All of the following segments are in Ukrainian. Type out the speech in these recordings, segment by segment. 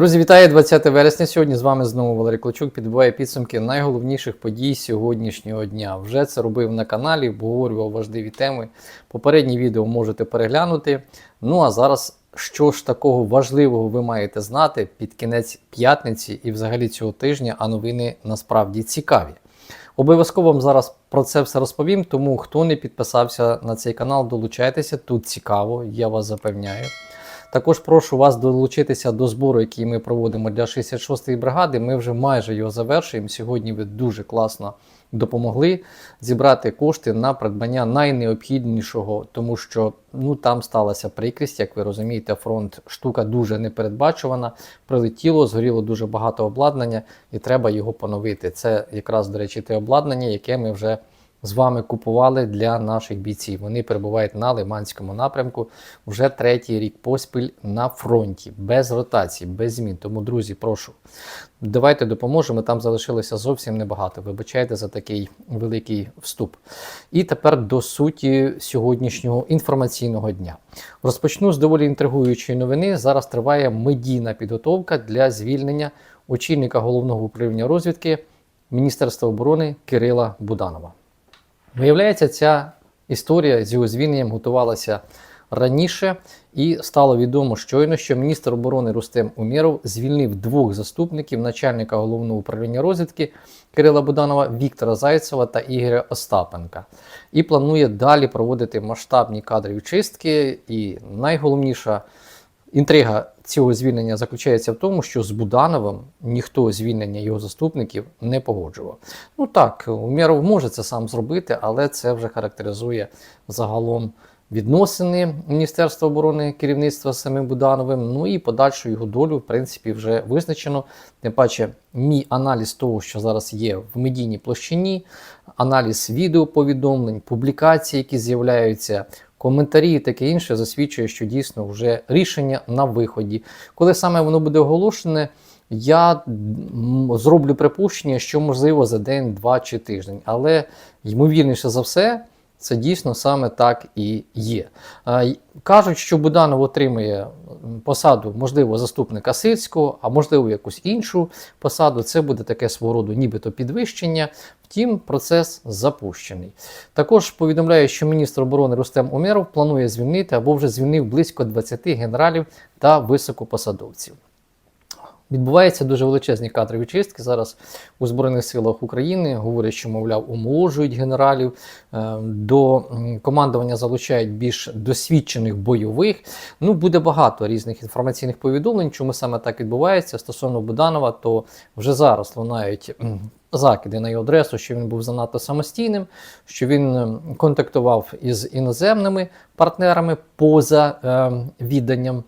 Друзі, вітаю 20 вересня. Сьогодні з вами знову Валерій Клочук підбиває підсумки найголовніших подій сьогоднішнього дня. Вже це робив на каналі, обговорював важливі теми. Попередні відео можете переглянути. Ну а зараз, що ж такого важливого ви маєте знати під кінець п'ятниці і взагалі цього тижня, а новини насправді цікаві. Обов'язково вам зараз про це все розповім, тому хто не підписався на цей канал, долучайтеся. Тут цікаво, я вас запевняю. Також прошу вас долучитися до збору, який ми проводимо для 66-ї бригади. Ми вже майже його завершуємо. Сьогодні ви дуже класно допомогли зібрати кошти на придбання найнеобхіднішого, тому що ну там сталася прикрість, як ви розумієте, фронт штука дуже непередбачувана. Прилетіло, згоріло дуже багато обладнання, і треба його поновити. Це якраз, до речі, те обладнання, яке ми вже з вами купували для наших бійців. Вони перебувають на Лиманському напрямку вже третій рік поспіль на фронті, без ротації, без змін. Тому, друзі, прошу, давайте допоможемо. Там залишилося зовсім небагато. Вибачайте за такий великий вступ. І тепер до суті сьогоднішнього інформаційного дня. Розпочну з доволі інтригуючої новини. Зараз триває медійна підготовка для звільнення очільника головного управління розвідки Міністерства оборони Кирила Буданова. Виявляється, ця історія з його звільненням готувалася раніше, і стало відомо щойно, що міністр оборони Рустем Умєров звільнив двох заступників начальника головного управління розвідки Кирила Буданова, Віктора Зайцева та Ігоря Остапенка. І планує далі проводити масштабні кадрові чистки. І найголовніша інтрига цього звільнення заключається в тому, що з Будановим ніхто звільнення його заступників не погоджував. Ну так, Умєров може це сам зробити, але це вже характеризує загалом відносини Міністерства оборони керівництва самим Будановим. Ну і подальшу його долю, в принципі, вже визначено. Тим паче, мій аналіз того, що зараз є в медійній площині, аналіз відеоповідомлень, публікацій, які з'являються. Коментарі і таке інше засвідчує, що дійсно вже рішення на виході. Коли саме воно буде оголошене, я зроблю припущення, що можливо за день, два чи тиждень. Але ймовірніше за все, це дійсно саме так і є. Кажуть, що Буданов отримує посаду, можливо, заступника сильського, а можливо, якусь іншу посаду. Це буде таке свого роду, нібито підвищення. Втім, процес запущений. Також повідомляю, що міністр оборони Рустем Умєров планує звільнити або вже звільнив близько 20 генералів та високопосадовців. Відбуваються дуже величезні кадрові чистки зараз у Збройних силах України. Говорять, що, мовляв, омоложують генералів, е, до командування залучають більш досвідчених бойових. Ну, буде багато різних інформаційних повідомлень, чому саме так відбувається. Стосовно Буданова, то вже зараз лунають закиди на його адресу, що він був занадто самостійним, що він контактував із іноземними партнерами поза е, відданням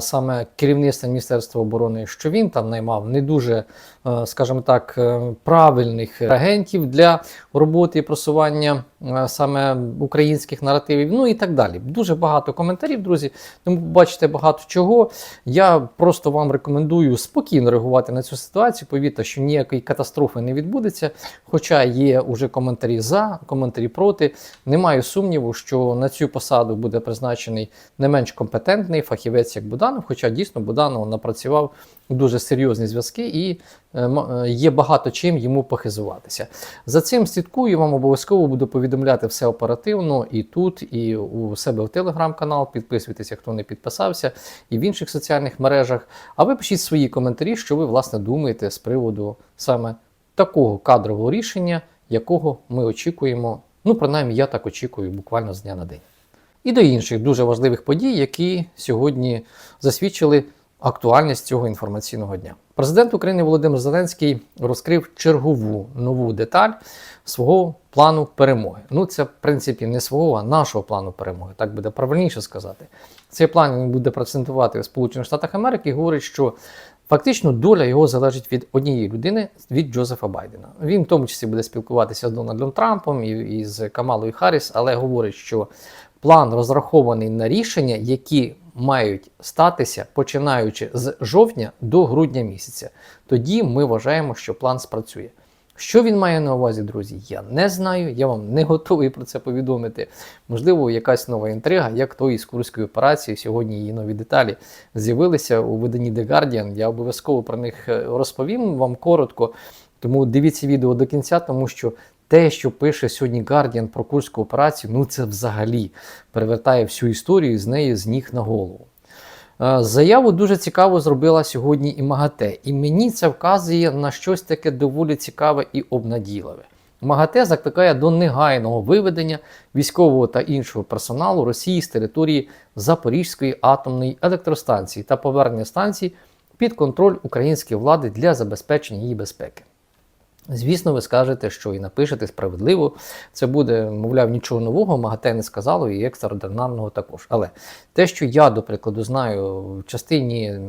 саме керівництва Міністерства оборони, що він там наймав не дуже, е, скажімо так, е, правильних агентів для роботи і просування е, саме українських наративів, ну і так далі. Дуже багато коментарів, друзі. Тому бачите багато чого. Я просто вам рекомендую спокійно реагувати на цю ситуацію. Повірте, що ніякої катастрофи не відбудеться. Хоча є уже коментарі за, коментарі проти. Немає сумніву, що на цю посаду буде призначений не менш компетентний фахівець, як Буданов. Хоча дійсно Буданов напрацював дуже серйозні зв'язки і е, е, є багато чим йому похизуватися. За цим слідкую, вам обов'язково буду повідомляти все оперативно і тут, і у себе в телеграм-канал. Підписуйтеся, хто не підписався, і в інших соціальних мережах. А ви пишіть свої коментарі, що ви власне думаєте з приводу саме такого кадрового рішення, якого ми очікуємо. Ну, принаймні, я так очікую буквально з дня на день. І до інших дуже важливих подій, які сьогодні засвідчили актуальність цього інформаційного дня. Президент України Володимир Зеленський розкрив чергову нову деталь свого плану перемоги. Ну, це в принципі не свого, а нашого плану перемоги. Так буде правильніше сказати. Цей план він буде презентувати в Сполучених Штатах Америки і говорить, що Фактично, доля його залежить від однієї людини, від Джозефа Байдена. Він в тому числі буде спілкуватися з Дональдом Трампом і, з Камалою Харріс, але говорить, що план розрахований на рішення, які мають статися починаючи з жовтня до грудня місяця. Тоді ми вважаємо, що план спрацює. Що він має на увазі, друзі? Я не знаю, я вам не готовий про це повідомити. Можливо, якась нова інтрига, як то із Курської операції. Сьогодні її нові деталі з'явилися у виданні The Guardian. Я обов'язково про них е, розповім вам коротко. Тому дивіться відео до кінця, тому що те, що пише сьогодні Guardian про Курську операцію, ну це взагалі перевертає всю історію з неї з ніг на голову. Е, Заяву дуже цікаво зробила сьогодні і МАГАТЕ, і мені це вказує на щось таке доволі цікаве і обнадійливе. МАГАТЕ закликає до негайного виведення військового та іншого персоналу Росії з території Запорізької атомної електростанції та повернення станції під контроль української влади для забезпечення її безпеки. Звісно, ви скажете, що і напишете справедливо. Це буде, мовляв, нічого нового, МАГАТЕ не сказало, і екстраординарного також. Але те, що я, до прикладу, знаю в частині е,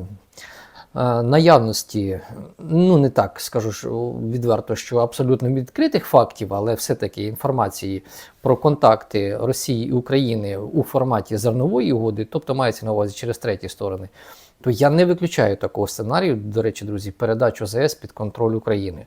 наявності, ну не так скажу що відверто, що абсолютно відкритих фактів, але все-таки інформації про контакти Росії і України у форматі зернової угоди, тобто мається на увазі через треті сторони, то я не виключаю такого сценарію, до речі, друзі, передачу ЗС під контроль України.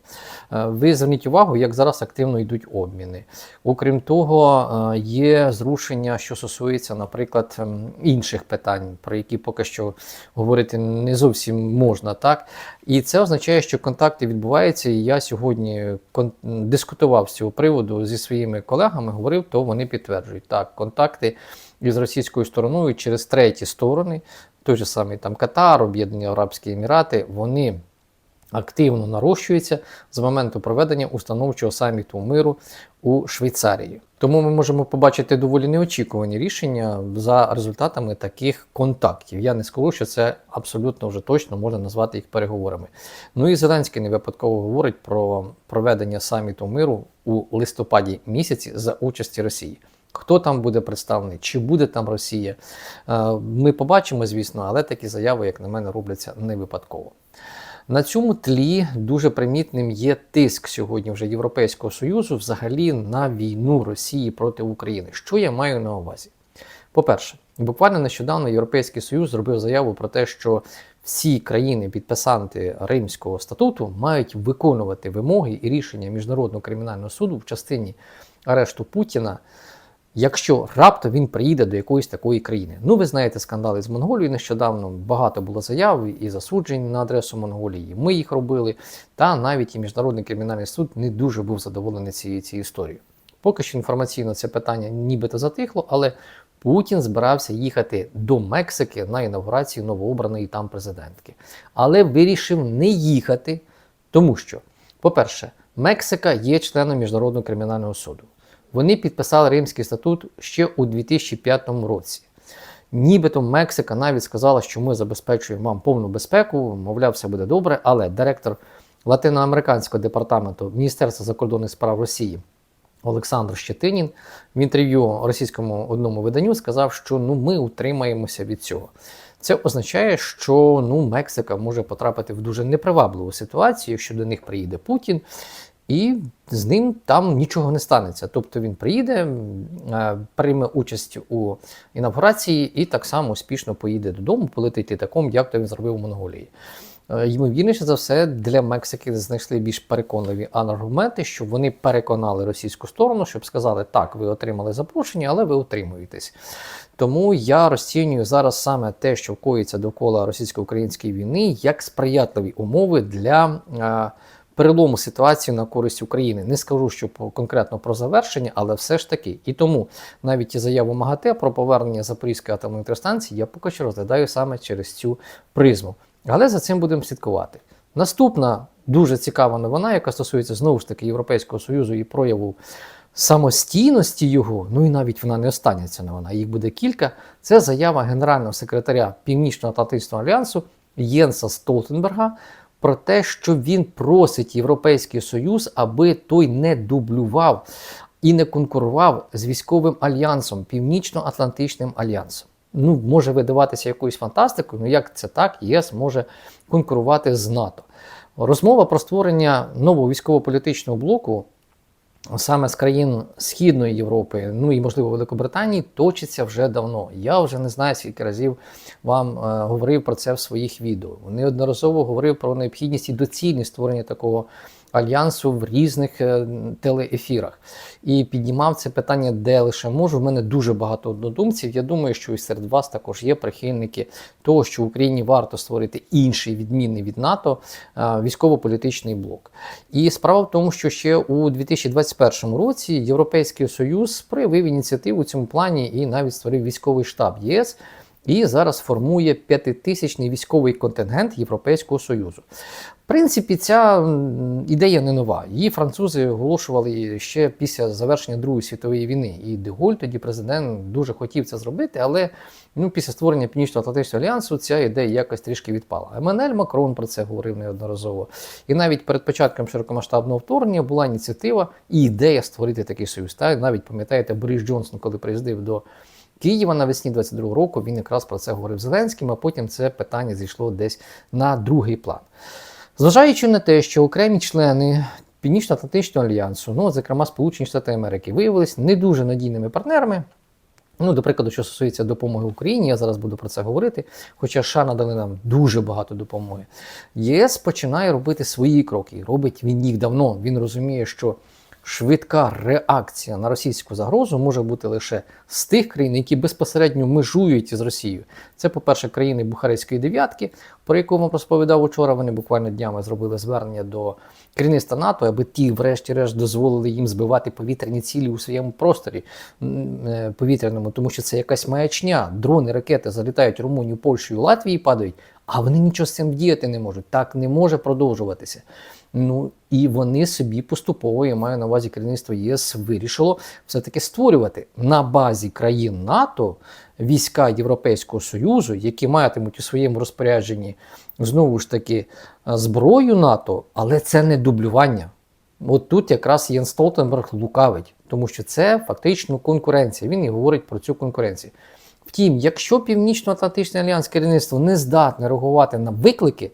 Е, Ви зверніть увагу, як зараз активно йдуть обміни. Окрім того, е, є зрушення, що стосується, наприклад, ем, інших питань, про які поки що говорити не зовсім можна, так. І це означає, що контакти відбуваються. І я сьогодні дискутував з цього приводу зі своїми колегами, говорив, то вони підтверджують так, контакти із російською стороною через треті сторони, той же самий там Катар, Об'єднані Арабські Емірати, вони активно нарощуються з моменту проведення установчого саміту миру у Швейцарії. Тому ми можемо побачити доволі неочікувані рішення за результатами таких контактів. Я не скажу, що це абсолютно вже точно можна назвати їх переговорами. Ну і Зеленський не випадково говорить про проведення саміту миру у листопаді місяці за участі Росії. Хто там буде представлений, чи буде там Росія, е, ми побачимо, звісно, але такі заяви, як на мене, робляться не випадково. На цьому тлі дуже примітним є тиск сьогодні вже Європейського Союзу взагалі на війну Росії проти України. Що я маю на увазі? По-перше, буквально нещодавно Європейський Союз зробив заяву про те, що всі країни-підписанти Римського статуту мають виконувати вимоги і рішення Міжнародного кримінального суду в частині арешту Путіна якщо раптом він приїде до якоїсь такої країни. Ну, ви знаєте скандали з Монголією нещодавно. Багато було заяв і засуджень на адресу Монголії. Ми їх робили. Та навіть і Міжнародний кримінальний суд не дуже був задоволений цією цією історією. Поки що інформаційно це питання нібито затихло, але Путін збирався їхати до Мексики на інаугурацію новообраної там президентки. Але вирішив не їхати, тому що, по-перше, Мексика є членом Міжнародного кримінального суду. Вони підписали Римський статут ще у 2005 році. Нібито Мексика навіть сказала, що ми забезпечуємо вам повну безпеку, мовляв, все буде добре, але директор латиноамериканського департаменту Міністерства закордонних справ Росії Олександр Щетинін в інтерв'ю російському одному виданню сказав, що ну ми утримаємося від цього. Це означає, що ну Мексика може потрапити в дуже непривабливу ситуацію, якщо до них приїде Путін. І з ним там нічого не станеться. Тобто він приїде, е, прийме участь у інавгурації і так само успішно поїде додому, полетить літаком, як то він зробив у Монголії. Е, Ймовірніше за все, для Мексики знайшли більш переконливі аргументи, що вони переконали російську сторону, щоб сказали, так, ви отримали запрошення, але ви утримуєтесь. Тому я розцінюю зараз саме те, що коїться довкола російсько-української війни, як сприятливі умови для. Перелому ситуації на користь України. Не скажу, що конкретно про завершення, але все ж таки. І тому навіть і заяву МАГАТЕ про повернення Запорізької атомної електростанції я поки що розглядаю саме через цю призму. Але за цим будемо слідкувати. Наступна дуже цікава новина, яка стосується знову ж таки Європейського Союзу і прояву самостійності його, ну і навіть вона не остання ця новина, їх буде кілька. Це заява генерального секретаря Північно-Атлантичного альянсу Єнса Столтенберга про те, що він просить Європейський Союз, аби той не дублював і не конкурував з військовим альянсом, Північно-Атлантичним альянсом. Ну, може видаватися якоюсь фантастикою, ну як це так, ЄС може конкурувати з НАТО. Розмова про створення нового військово-політичного блоку саме з країн Східної Європи, ну і можливо Великобританії, точиться вже давно. Я вже не знаю, скільки разів вам е, говорив про це в своїх відео. Неодноразово говорив про необхідність і доцільність створення такого альянсу в різних е, телеефірах. І піднімав це питання, де лише можу. В мене дуже багато однодумців. Я думаю, що і серед вас також є прихильники того, що в Україні варто створити інший відмінний від НАТО е, військово-політичний блок. І справа в тому, що ще у 2021 році Європейський Союз проявив ініціативу у цьому плані і навіть створив військовий штаб ЄС. І зараз формує п'ятитисячний військовий контингент Європейського Союзу. В принципі, ця ідея не нова. Її французи оголошували ще після завершення Другої світової війни. І Деголь, тоді президент, дуже хотів це зробити, але ну, після створення Північно-Атлантичного альянсу ця ідея якось трішки відпала. Еммануель Макрон про це говорив неодноразово. І навіть перед початком широкомасштабного вторгнення була ініціатива і ідея створити такий союз. Так, навіть пам'ятаєте, Борис Джонсон, коли приїздив до Києва навесні 22 року, він якраз про це говорив Зеленським, а потім це питання зійшло десь на другий план. Зважаючи на те, що окремі члени Північно-Атлантичного альянсу, ну, зокрема Сполучені Штати Америки, виявилися не дуже надійними партнерами. Ну, до прикладу, що стосується допомоги Україні, я зараз буду про це говорити. Хоча США надали нам дуже багато допомоги. ЄС починає робити свої кроки. Робить він їх давно. Він розуміє, що швидка реакція на російську загрозу може бути лише з тих країн, які безпосередньо межують із Росією. Це, по-перше, країни Бухарестської дев'ятки, про яку вам розповідав учора. Вони буквально днями зробили звернення до керівництва НАТО, аби ті, врешті-решт, дозволили їм збивати повітряні цілі у своєму просторі е, повітряному, тому що це якась маячня. Дрони, ракети залітають Румунію, Польщу і Латвії падають, а вони нічого з цим вдіяти не можуть. Так не може продовжуватися. Ну і вони собі поступово, я маю на увазі керівництво ЄС, вирішило все-таки створювати на базі країн НАТО війська Європейського Союзу, які матимуть у своєму розпорядженні знову ж таки зброю НАТО, але це не дублювання. От тут якраз Єн Столтенберг лукавить, тому що це фактично конкуренція. Він і говорить про цю конкуренцію. Втім, якщо Північно-Атлантичний альянс керівництво не здатне реагувати на виклики,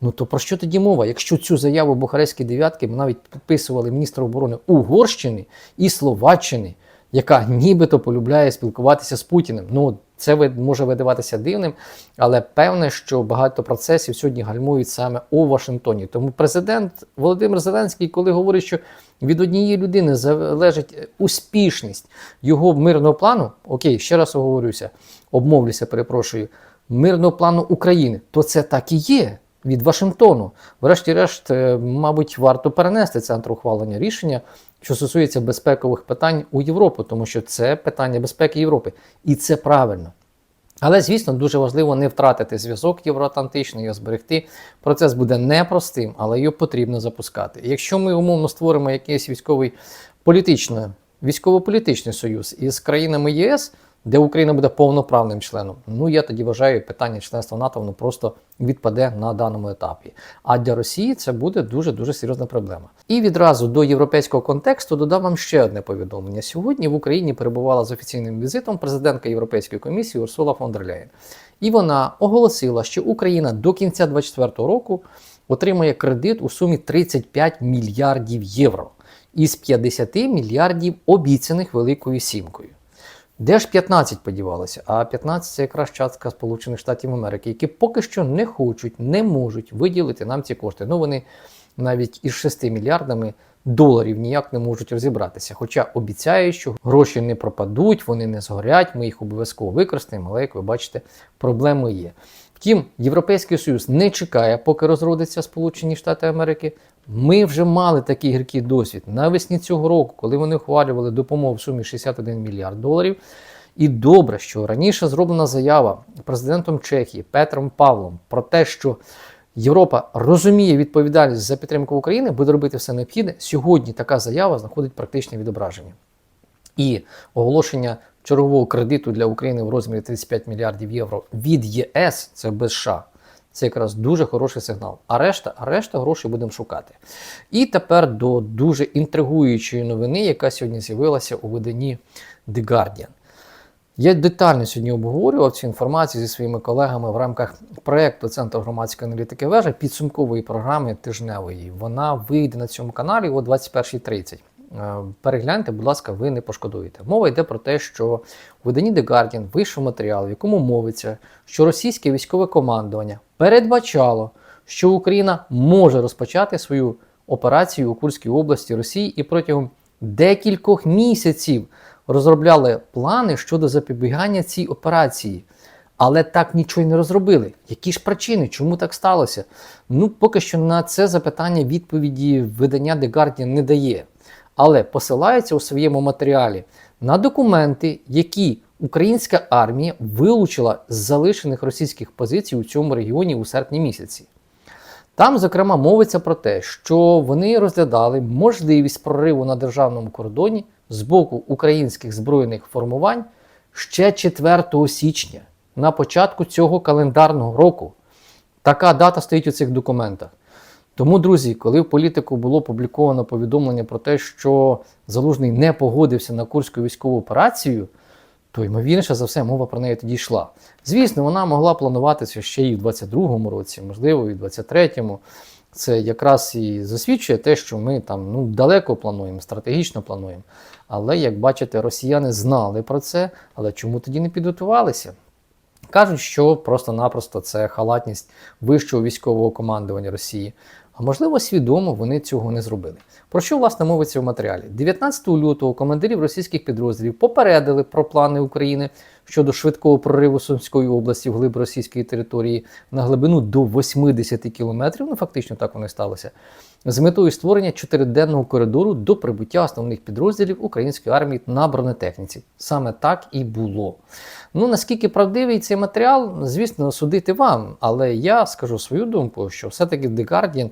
ну то про що тоді мова? Якщо цю заяву Бухарестської дев'ятки навіть підписували міністр оборони Угорщини і Словаччини, яка нібито полюбляє спілкуватися з Путіним. Ну це може видаватися дивним, але певне, що багато процесів сьогодні гальмують саме у Вашингтоні. Тому президент Володимир Зеленський, коли говорить, що від однієї людини залежить успішність його мирного плану, окей, ще раз оговорюся, обмовлюся, перепрошую, мирного плану України, то це так і є. Від Вашингтону, врешті-решт, е, мабуть, варто перенести центр ухвалення рішення, що стосується безпекових питань у Європу, тому що це питання безпеки Європи, і це правильно. Але, звісно, дуже важливо не втратити зв'язок євроатлантичний, його зберегти. Процес буде непростим, але його потрібно запускати. Якщо ми умовно створимо якийсь військовий політичний, військово-політичний союз із країнами ЄС, де Україна буде повноправним членом, ну я тоді вважаю, питання членства НАТО воно просто відпаде на даному етапі. А для Росії це буде дуже дуже серйозна проблема. І відразу до європейського контексту додам вам ще одне повідомлення. Сьогодні в Україні перебувала з офіційним візитом президентка Європейської комісії Урсула фон дер Ляєн. І вона оголосила, що Україна до кінця 2024 року отримає кредит у сумі 35 мільярдів євро із 50 мільярдів обіцяних Великою Сімкою. Де ж 15 подівалося? А 15 це якраз частка Сполучених Штатів Америки, які поки що не хочуть, не можуть виділити нам ці кошти. Ну вони навіть із 6 мільярдами доларів ніяк не можуть розібратися. Хоча обіцяють, що гроші не пропадуть, вони не згорять, ми їх обов'язково використаємо, але як ви бачите, проблеми є. Втім, Європейський Союз не чекає, поки розродиться Сполучені Штати Америки. Ми вже мали такий гіркий досвід навесні цього року, коли вони ухвалювали допомогу в сумі 61 мільярд доларів. І добре, що раніше зроблена заява президентом Чехії Петром Павлом про те, що Європа розуміє відповідальність за підтримку України, буде робити все необхідне. Сьогодні така заява знаходить практичне відображення. І оголошення чергового кредиту для України в розмірі 35 мільярдів євро від ЄС, це без США. Це якраз дуже хороший сигнал. А решта, а решта грошей будемо шукати. І тепер до дуже інтригуючої новини, яка сьогодні з'явилася у виданні The Guardian. Я детально сьогодні обговорював цю інформацію зі своїми колегами в рамках проєкту Центру громадської аналітики вежа підсумкової програми тижневої. Вона вийде на цьому каналі о 21.30. Е, Перегляньте, будь ласка, ви не пошкодуєте. Мова йде про те, що у виданні The Guardian вийшов матеріал, в якому мовиться, що російське військове командування передбачало, що Україна може розпочати свою операцію у Курській області Росії і протягом декількох місяців розробляли плани щодо запобігання цій операції. Але так нічого й не розробили. Які ж причини, чому так сталося? Ну, поки що на це запитання відповіді видання The Guardian не дає. Але посилається у своєму матеріалі на документи, які українська армія вилучила з залишених російських позицій у цьому регіоні у серпні місяці. Там, зокрема, мовиться про те, що вони розглядали можливість прориву на державному кордоні з боку українських збройних формувань ще 4 січня, на початку цього календарного року. Така дата стоїть у цих документах. Тому, друзі, коли в політику було опубліковано повідомлення про те, що Залужний не погодився на Курську військову операцію, то ймовірніше за все мова про неї тоді йшла. Звісно, вона могла плануватися ще і в 22-му році, можливо, і в 23-му. Це якраз і засвідчує те, що ми там ну, далеко плануємо, стратегічно плануємо. Але, як бачите, росіяни знали про це, але чому тоді не підготувалися? Кажуть, що просто-напросто це халатність вищого військового командування Росії. А можливо, свідомо вони цього не зробили. Про що власне мовиться в матеріалі? 19 лютого командирів російських підрозділів попередили про плани України щодо швидкого прориву Сумської області в глиб російської території на глибину до 80 кілометрів. Ну фактично так воно і сталося. З метою створення чотириденного коридору до прибуття основних підрозділів української армії на бронетехніці. Саме так і було. Ну наскільки правдивий цей матеріал, звісно, судити вам. Але я скажу свою думку, що все-таки The Guardian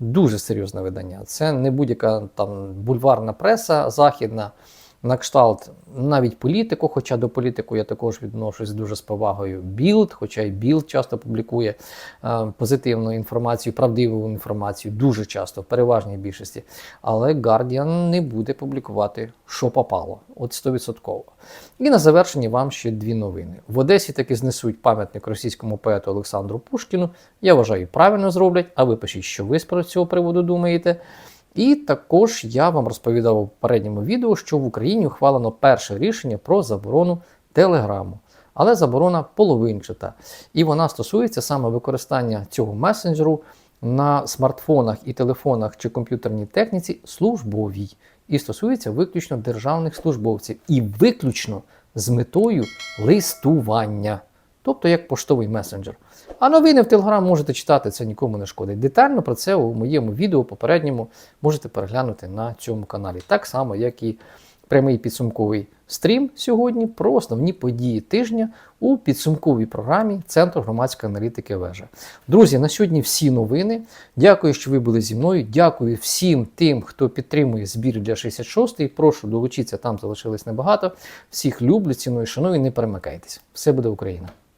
дуже серйозне видання. Це не будь-яка там бульварна преса західна. На кшталт навіть політику, хоча до політику я також відношусь дуже з повагою. Білд, хоча й Білд часто публікує е, позитивну інформацію, правдиву інформацію, дуже часто, в переважній більшості. Але Guardian не буде публікувати, що попало, от 100%. І на завершенні вам ще дві новини. В Одесі таки знесуть пам'ятник російському поету Олександру Пушкіну. Я вважаю, правильно зроблять, а ви пишіть, що ви з цього приводу думаєте. І також я вам розповідав у попередньому відео, що в Україні ухвалено перше рішення про заборону телеграму. Але заборона половинчата. І вона стосується саме використання цього месенджеру на смартфонах і телефонах чи комп'ютерній техніці службовій. І стосується виключно державних службовців. І виключно з метою листування. Тобто як поштовий месенджер. А новини в Телеграм можете читати, це нікому не шкодить. Детально про це у моєму відео попередньому можете переглянути на цьому каналі. Так само, як і прямий підсумковий стрім сьогодні про основні події тижня у підсумковій програмі Центру громадської аналітики Вежа. Друзі, на сьогодні всі новини. Дякую, що ви були зі мною. Дякую всім тим, хто підтримує збір для 66-ї. Прошу долучитися, там залишилось небагато. Всіх люблю, ціную, шаную, не перемикайтесь. Все буде Україна!